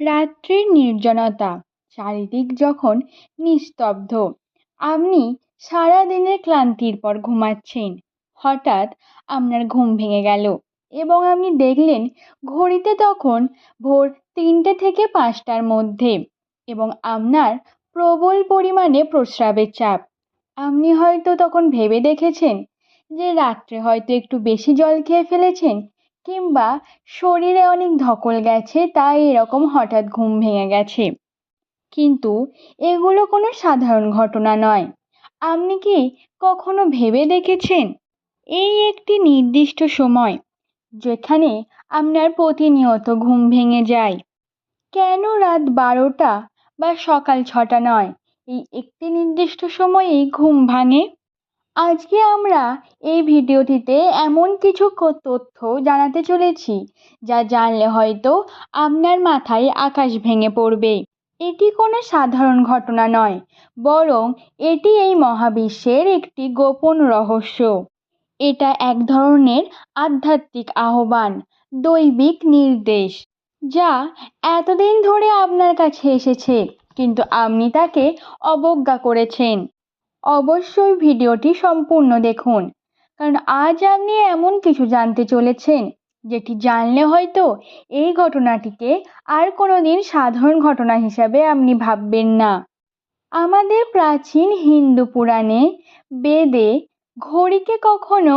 রাত্রির নির্জনতা, চারিদিক যখন নিস্তব্ধ, আপনি সারাদিনের ক্লান্তির পর ঘুমাচ্ছেন। হঠাৎ আপনার ঘুম ভেঙে গেল এবং আপনি দেখলেন ঘড়িতে তখন ভোর তিনটে থেকে পাঁচটার মধ্যে এবং আপনার প্রবল পরিমাণে প্রস্রাবের চাপ। আপনি হয়তো তখন ভেবে দেখেছেন যে রাত্রে হয়তো একটু বেশি জল খেয়ে ফেলেছেন কিংবা শরীরে অনেক ধকল গেছে, তাই এরকম হঠাৎ ঘুম ভেঙে গেছে। কিন্তু এগুলো কোনো সাধারণ ঘটনা নয়। আপনি কি কখনো ভেবে দেখেছেন? এই একটি নির্দিষ্ট সময় যেখানে আপনার প্রতিনিয়ত ঘুম ভেঙে যায়। কেন রাত বারোটা বা সকাল ছটা নয়? এই একটি নির্দিষ্ট সময়েই ঘুম ভাঙে? আজকে আমরা এই ভিডিওটিতে এমন কিছু তথ্য জানাতে চলেছি, যা জানলে হয়তো আপনার মাথায় আকাশ ভেঙে পড়বে। এটি কোনো সাধারণ ঘটনা নয়, বরং এটি এই মহাবিশ্বের একটি গোপন রহস্য। এটা এক ধরনের আধ্যাত্মিক আহ্বান, দৈবিক নির্দেশ, যা এতদিন ধরে আপনার কাছে এসেছে, কিন্তু আপনি তাকে অবজ্ঞা করেছেন। অবশ্যই ভিডিওটি সম্পূর্ণ দেখুন। কারণ আজ আপনি এমন কিছু জানতে চলেছেন, যেটি জানলে হয়তো এই ঘটনাটিকে আর কোনো দিন সাধারণ ঘটনা হিসাবে আপনি ভাববেন না। আমাদের প্রাচীন হিন্দু পুরাণে বেদে ঘড়িকে কখনো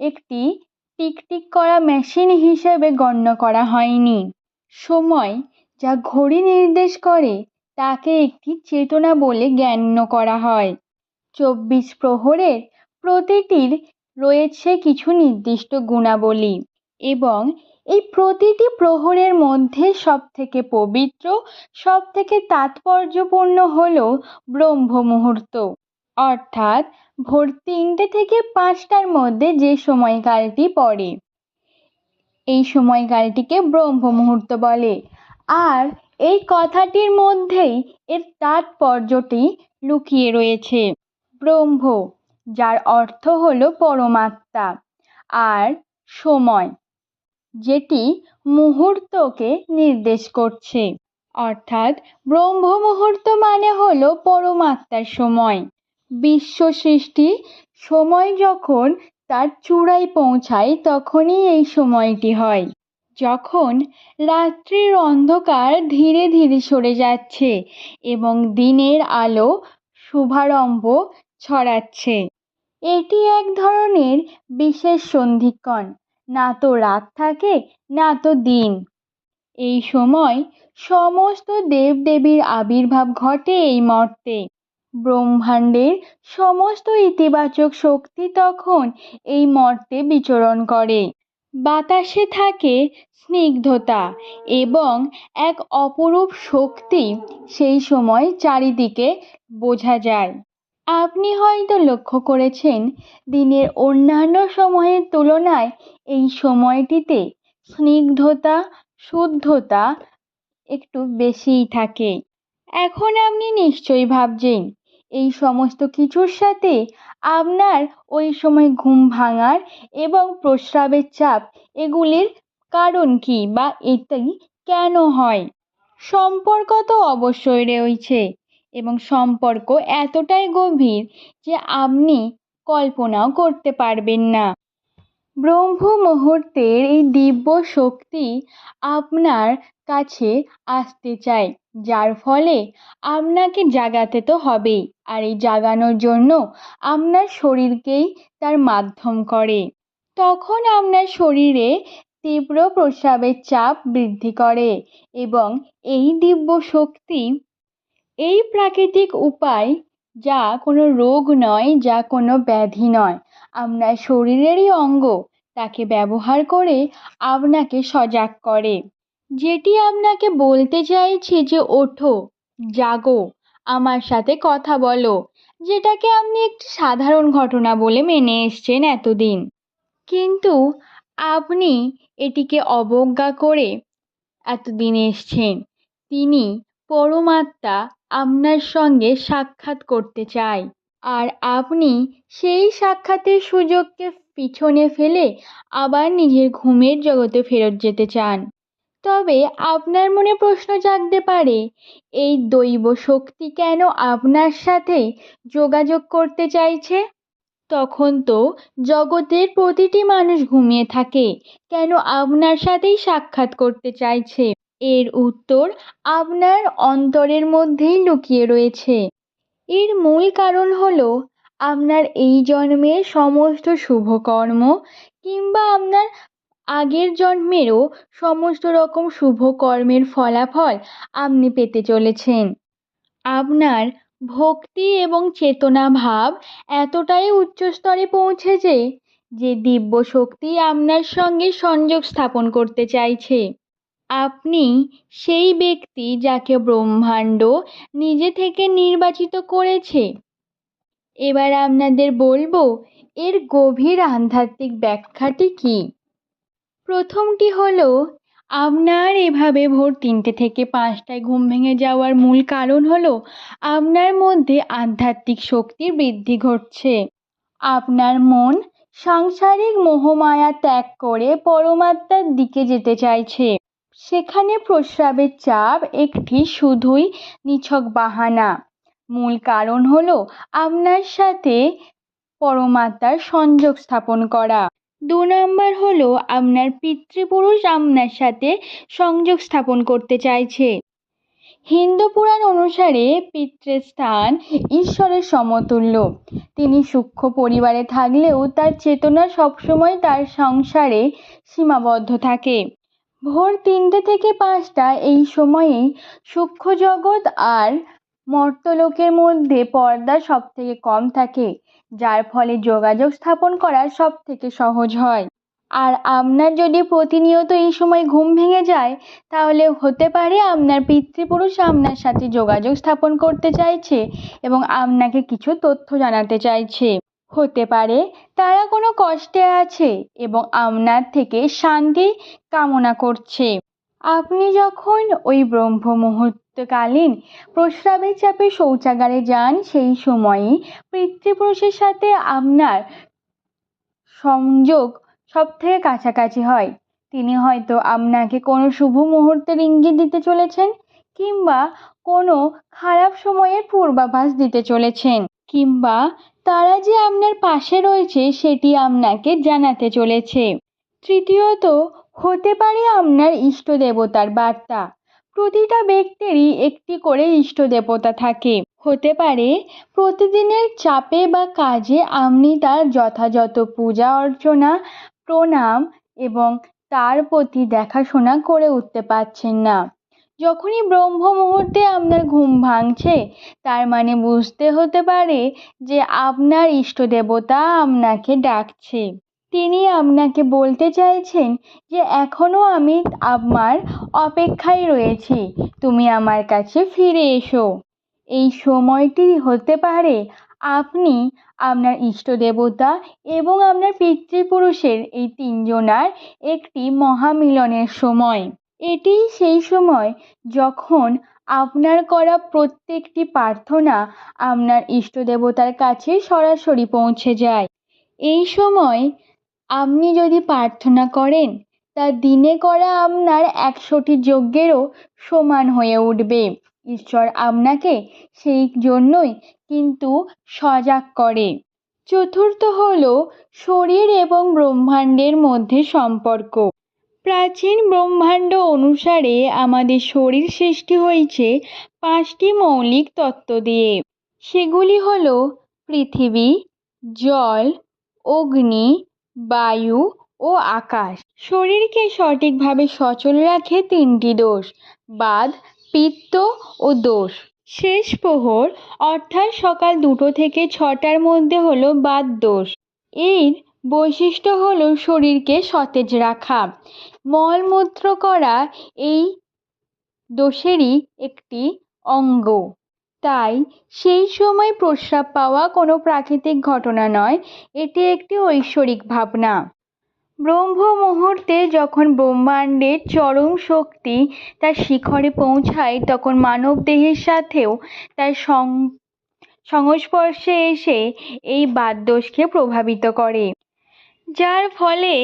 একটি টিকটিক করা মেশিন হিসেবে গণ্য করা হয়নি। সময় যা ঘড়ি নির্দেশ করে, তাকে একটি চেতনা বলে জ্ঞান্য করা হয়। চব্বিশ প্রহরের প্রতিটির রয়েছে কিছু নির্দিষ্ট গুণাবলী এবং এই প্রতিটি প্রহরের মধ্যে সবথেকে পবিত্র, সবথেকে তাৎপর্যপূর্ণ হল ব্রহ্ম মুহূর্ত। অর্থাৎ ভোর তিনটে থেকে পাঁচটার মধ্যে যে সময়কালটি পড়ে, এই সময়কালটিকে ব্রহ্ম মুহূর্ত বলে। আর এই কথাটির মধ্যেই এর তাৎপর্যটি লুকিয়ে রয়েছে। ব্রহ্ম, যার অর্থ হল পরমাত্মা, আর সময়, যেটি মুহূর্তকে নির্দেশ করছে। অর্থাৎ ব্রহ্ম মুহূর্ত মানে হল পরমাত্মার সময়। বিশ্ব সৃষ্টি সময় যখন তার চূড়ায় পৌঁছায়, তখনই এই সময়টি হয়। যখন রাত্রির অন্ধকার ধীরে ধীরে সরে যাচ্ছে এবং দিনের আলো শুভারম্ভ ছড়াচ্ছে। এটি এক ধরনের বিশেষ সন্ধিক্ষণ। না তো রাত থাকে, না তো দিন। এই সময় সমস্ত দেবদেবীর আবির্ভাব ঘটে এই মর্তে। ব্রহ্মাণ্ডের সমস্ত ইতিবাচক শক্তি তখন এই মর্তে বিচরণ করে। বাতাসে থাকে স্নিগ্ধতা এবং এক অপরূপ শক্তি সেই সময় চারিদিকে বোঝা যায়। আপনি হয়তো লক্ষ্য করেছেন, দিনের অন্যান্য সময়ের তুলনায় এই সময়টিতে স্নিগ্ধতা, শুদ্ধতা একটু বেশিই থাকে। এখন আপনি নিশ্চয়ই ভাবছেন, এই সমস্ত কিছুর সাথে আপনার ওই সময় ঘুম ভাঙার এবং প্রস্রাবের চাপ এগুলির কারণ কি বা এটাই কেন হয়? সম্পর্ক তো অবশ্যই রয়েছে। এবং সম্পর্ক এতটাই গভীর যে আপনি কল্পনাও করতে পারবেন না। ব্রহ্ম মুহূর্তের এই দিব্য শক্তি আপনার কাছে আসতে চায়, যার ফলে আপনাকে জাগাতে তো হবেই, আর এই জাগানোর জন্য আপনার শরীরকেই তার মাধ্যম করে। তখন আপনার শরীরে তীব্র প্রস্রাবের চাপ বৃদ্ধি করে এবং এই দিব্য শক্তি এই প্রাকৃতিক উপায় যা কোনো রোগ নয়, যা কোনো ব্যাধি নয়। আপনার শরীরেরই অঙ্গ তাকে ব্যবহার করে আপনাকে সজাগ করে। যেটি আপনাকে বলতে চাইছে যে, ওঠো, জাগো, আমার সাথে কথা বলো। যেটাকে আপনি একটি সাধারণ ঘটনা বলে মেনে এসছেন এতদিন। কিন্তু আপনি এটিকে অবজ্ঞা করে এতদিন এসছেন। তিনি পরমাত্মা আপনার সঙ্গে সাক্ষাৎ করতে চাই। আর আপনি সেই সাক্ষাতের সুযোগকে পিছনে ফেলে আবার নিজের ঘুমের জগতে ফেরত যেতে চান। তবে আপনার মনে প্রশ্ন জাগতে পারে, এই দৈব শক্তি কেন আপনার সাথে যোগাযোগ করতে চাইছে? তখন তো জগতের প্রতিটি মানুষ ঘুমিয়ে থাকে, কেন আপনার সাথেই সাক্ষাৎ করতে চাইছে? এর উত্তর আপনার অন্তরের মধ্যেই লুকিয়ে রয়েছে। এর মূল কারণ হলো আপনার এই জন্মের সমস্ত শুভকর্ম কিংবা আপনার আগের জন্মেরও সমস্ত রকম শুভ কর্মের ফলাফল আপনি পেতে চলেছেন। আপনার ভক্তি এবং চেতনা ভাব এতটাই উচ্চ স্তরে পৌঁছেছে যে দিব্য শক্তি আপনার সঙ্গে সংযোগ স্থাপন করতে চাইছে। আপনি সেই ব্যক্তি যাকে ব্রহ্মাণ্ড নিজে থেকে নির্বাচিত করেছে। এবার আপনাদের বলব, এর গভীর আধ্যাত্মিক ব্যাখ্যাটি কী? প্রথমটি হলো, আপনার এভাবে ভোর তিনটে থেকে পাঁচটায় ঘুম ভেঙে যাওয়ার মূল কারণ হলো, আপনার মধ্যে আধ্যাত্মিক শক্তির বৃদ্ধি ঘটছে। আপনার মন সাংসারিক মোহমায়া ত্যাগ করে পরমাত্মার দিকে যেতে চাইছে। সেখানে প্রস্রাবের চাপ একটি শুধুই নিছক বাহানা। মূল কারণ হলো আপনার সাথে পরমাত্মার সংযোগ স্থাপন করা। দু নম্বর হলো আপনার পিতৃপুরুষ আপনার সাথে সংযোগ স্থাপন করতে চাইছে। হিন্দু পুরাণ অনুসারে পিতৃস্থান ঈশ্বরের সমতুল্য। তিনি সূক্ষ্ম পরিবারে থাকলেও তার চেতনা সবসময় তার সংসারে সীমাবদ্ধ থাকে। ভোর তিনটে থেকে পাঁচটা এই সময়েই সূক্ষ্ম জগৎ আর মর্তলোকের মধ্যে পর্দা সব থেকে কম থাকে, যার ফলে যোগাযোগ স্থাপন করা সব থেকে সহজ হয়। আর আপনার যদি প্রতিনিয়ত এই সময় ঘুম ভেঙে যায়, তাহলে হতে পারে আপনার পিতৃপুরুষ আপনার সাথে যোগাযোগ স্থাপন করতে চাইছে এবং আপনাকে কিছু তথ্য জানাতে চাইছে। হতে পারে। তারা কোনো কষ্টে আছে এবং আপনার থেকে শান্তি কামনা করছে। আপনি যখন ওই ব্রহ্ম মুহূর্তকালীন প্রস্রাবের চাপে শৌচাগারে যান, সেই সময়ই পিতৃপুরুষের সাথে আপনার সংযোগ সব থেকে কাছাকাছি হয়। তিনি হয়তো আপনাকে কোনো শুভ মুহূর্তের ইঙ্গিত দিতে চলেছেন কিংবা কোনো খারাপ সময়ের পূর্বাভাস দিতে চলেছেন। কিংবা তারা যে আপনার পাশে রয়েছে সেটি আপনাকে জানাতে চলেছে। তৃতীয়ত, হতে পারে আপনার ইষ্ট দেবতার বার্তা। প্রতিটা ব্যক্তিরই একটি করে ইষ্ট দেবতা থাকে। হতে পারে প্রতিদিনের চাপে বা কাজে আপনি তার যথাযথ পূজা অর্চনা, প্রণাম এবং তার প্রতি দেখাশোনা করে উঠতে পারছেন না। যখনই ব্রহ্ম মুহূর্তে আপনার ঘুম ভাঙছে, তার মানে বুঝতে হতে পারে যে আপনার ইষ্ট দেবতা আপনাকে ডাকছে। তিনি আপনাকে বলতে চাইছেন যে এখনও আমি আমার অপেক্ষায় রয়েছি, তুমি আমার কাছে ফিরে এসো। এই সময়টি হতে পারে আপনি আপনার ইষ্ট দেবতা এবং আপনার পিতৃপুরুষের এই তিনজনার একটি মহামিলনের সময়। এটি সেই সময় যখন আপনার করা প্রত্যেকটি প্রার্থনা আপনার ইষ্ট দেবতার কাছে সরাসরি পৌঁছে যায়। এই সময় আপনি যদি প্রার্থনা করেন, তা দিনে করা আপনার একশোটি যজ্ঞেরও সমান হয়ে উঠবে। ঈশ্বর আপনাকে সেই জন্যই কিন্তু সজাগ করে। চতুর্থ হল শরীর এবং ব্রহ্মাণ্ডের মধ্যে সম্পর্ক। প্রাচীন ব্রহ্মাণ্ড অনুসারে আমাদের শরীর সৃষ্টি হয়েছে পাঁচটি মৌলিক তত্ত্ব দিয়ে। সেগুলি হল পৃথিবী, জল, অগ্নি, বায়ু ও আকাশ। শরীরকে সঠিকভাবে সচল রাখে তিনটি দোষ, বাদ, পিত্ত ও দোষ। শেষ প্রহর, অর্থাৎ সকাল দুটো থেকে ছটার মধ্যে হলো বাদ দোষ। এর বৈশিষ্ট্য হলো শরীরকে সতেজ রাখা। মলমূত্র করা এই দোষেরই একটি অঙ্গ। তাই সেই সময় প্রস্রাব পাওয়া কোনো প্রাকৃতিক ঘটনা নয়, এটি একটি ঐশ্বরিক ভাবনা। ব্রহ্ম মুহূর্তে যখন ব্রহ্মাণ্ডের চরম শক্তি তার শিখরে পৌঁছায়, তখন মানব দেহের সাথেও তার সংস্পর্শে এসে এই বাতদোষকে প্রভাবিত করে। যার ফলে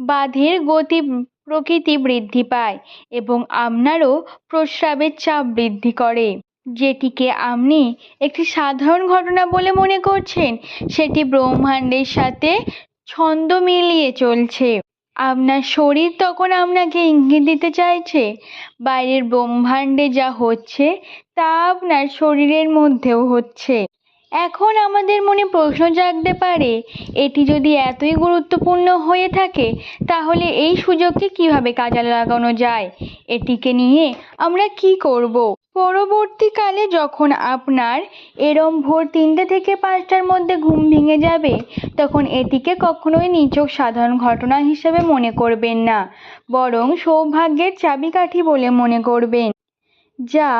বাঁধের গতি প্রকৃতি বৃদ্ধি পায় এবং আপনারও প্রস্রাবের চাপ বৃদ্ধি করে। যেটিকে আপনি একটি সাধারণ ঘটনা বলে মনে করছেন, সেটি ব্রহ্মাণ্ডের সাথে ছন্দ মিলিয়ে চলছে। আপনার শরীর তখন আপনাকে ইঙ্গিত দিতে চাইছে, বাইরের ব্রহ্মাণ্ডে যা হচ্ছে তা আপনার শরীরের মধ্যেও হচ্ছে। এখন আমাদের মনে প্রশ্ন জাগতে পারে, এটি যদি এতই গুরুত্বপূর্ণ হয়ে থাকে, তাহলে এই সুযোগকে কীভাবে কাজে লাগানো যায়? এটিকে নিয়ে আমরা কি করব? পরবর্তীকালে যখন আপনার এরম ভোর তিনটে থেকে পাঁচটার মধ্যে ঘুম ভেঙে যাবে, তখন এটিকে কখনোই নিচক সাধারণ ঘটনা হিসেবে মনে করবেন না, বরং সৌভাগ্যের চাবিকাঠি বলে মনে করবেন, যা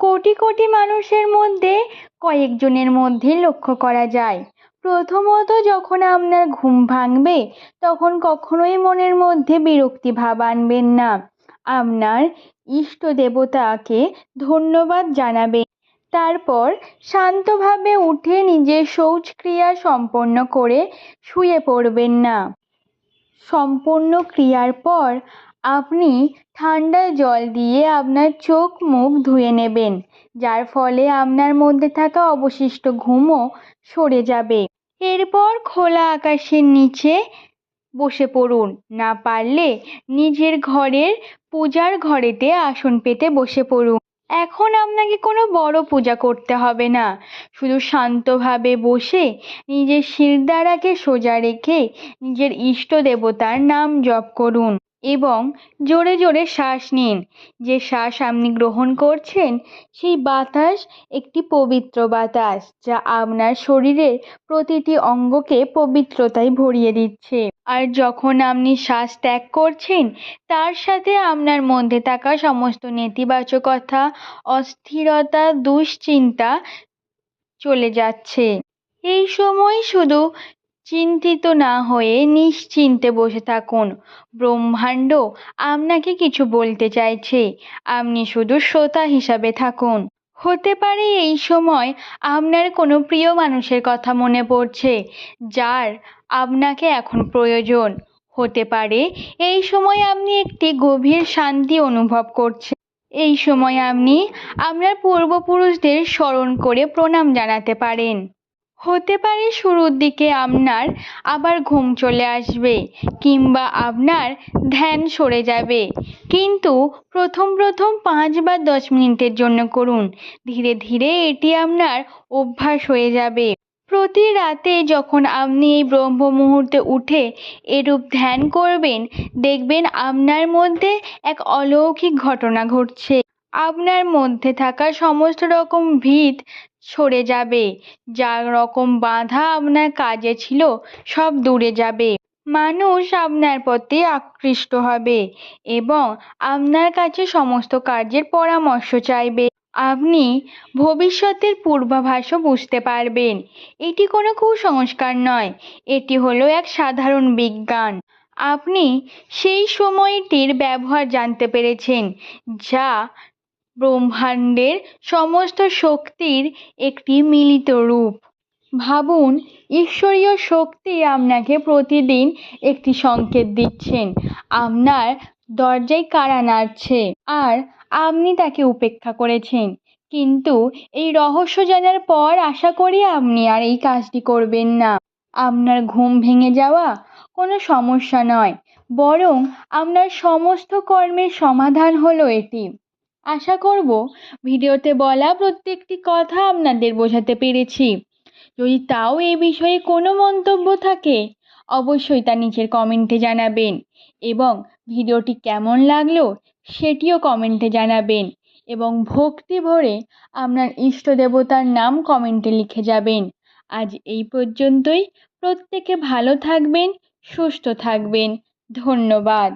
কোটি কোটি মানুষের মধ্যে কয়েকজনের মধ্যে লক্ষ্য করা যায়। প্রথমত যখন আপনার ঘুম ভাঙবে, তখন কখনোই মনের মধ্যে বিরক্তি ভাব আনবেন না। আপনার ইষ্ট দেবতাকে ধন্যবাদ জানাবেন। তারপর শান্তভাবে উঠে নিজের শৌচক্রিয়া সম্পন্ন করে শুয়ে পড়বেন না। সম্পূর্ণ ক্রিয়ার পর আপনি ঠান্ডা জল দিয়ে আপনার চোখ মুখ ধুয়ে নেবেন, যার ফলে আপনার মধ্যে থাকা অবশিষ্ট ঘুমও সরে যাবে। এরপর খোলা আকাশের নিচে বসে পড়ুন। না পারলে নিজের ঘরের পূজার ঘরেতে আসন পেতে বসে পড়ুন। এখন আপনাকে কোনো বড় পূজা করতে হবে না। শুধু শান্তভাবে বসে নিজের শিরদাঁড়াকে সোজা রেখে নিজের ইষ্ট দেবতার নাম জপ করুন। এবং জোরে জোরে শ্বাস নিন। যে শ্বাস আপনি গ্রহণ করছেন, সেই বাতাস একটি পবিত্র বাতাস, যা আপনার শরীরের প্রতিটি অঙ্গকে পবিত্রতায় ভরিয়ে দিচ্ছে। আর যখন আপনি শ্বাস ত্যাগ করছেন, তার সাথে আপনার মধ্যে থাকা সমস্ত নেতিবাচকতা অস্থিরতা, দুশ্চিন্তা চলে যাচ্ছে। এই সময় শুধু চিন্তিত না হয়ে নিশ্চিন্তে বসে থাকুন। ব্রহ্মাণ্ড আপনাকে কিছু বলতে চাইছে। আপনি শুধু শ্রোতা হিসাবে থাকুন। হতে পারে এই সময় আপনার কোনো প্রিয় মানুষের কথা মনে পড়ছে, যার আপনাকে এখন প্রয়োজন। হতে পারে এই সময় আপনি একটি গভীর শান্তি অনুভব করছেন এই সময় আপনি আপনার পূর্বপুরুষদের স্মরণ করে প্রণাম জানাতে পারেন। হতে পারে শুরুর দিকে আপনার আবার ঘুম চলে আসবে কিংবা আপনার ধ্যান সরে যাবে। কিন্তু প্রথম প্রথম পাঁচ বা দশ মিনিটের জন্য করুন। ধীরে ধীরে এটি আপনার অভ্যাস হয়ে যাবে। প্রতি রাতে যখন আপনি এই ব্রহ্ম মুহূর্তে উঠে এরূপ ধ্যান করবেন, দেখবেন আপনার মধ্যে এক অলৌকিক ঘটনা ঘটছে। আপনার মধ্যে থাকা সমস্ত রকম ভিত সরে যাবে। যা রকম বাধা আপনার কাজে ছিল, সব দূরে যাবে। মানুষ আপনার প্রতি আকৃষ্ট হবে এবং আপনার কাছে সমস্ত কার্যের পরামর্শ চাইবে। আপনি ভবিষ্যতের পূর্বাভাসও বুঝতে পারবেন। এটি কোনো কুসংস্কার নয়। এটি হলো এক সাধারণ বিজ্ঞান। আপনি সেই সময়টির ব্যবহার জানতে পেরেছেন, যা ব্রহ্মাণ্ডের সমস্ত শক্তির একটি মিলিত রূপ। ভাবুন, ঈশ্বরীয় শক্তি আপনাকে প্রতিদিন একটি সংকেত দিচ্ছেন। আপনার দরজায় কারা নাড়ছে? আর আপনি তাকে উপেক্ষা করেছেন। কিন্তু এই রহস্য জানার পর আশা করি আপনি আর এই কাজটি করবেন না। আপনার ঘুম ভেঙে যাওয়া কোনো সমস্যা নয়, বরং আপনার সমস্ত কর্মের সমাধান হলো এটি। আশা করব ভিডিওতে বলা প্রত্যেকটি কথা আপনাদের বোঝাতে পেরেছি। যদি তাও এই বিষয়ে কোনো মন্তব্য থাকে, অবশ্যই তা নিচের কমেন্টে জানাবেন এবং ভিডিওটি কেমন লাগল সেটিও কমেন্টে জানাবেন এবং ভক্তি ভরে আপনার ইষ্ট দেবতার নাম কমেন্টে লিখে যাবেন। আজ এই পর্যন্তই। প্রত্যেকে ভালো থাকবেন, সুস্থ থাকবেন। ধন্যবাদ।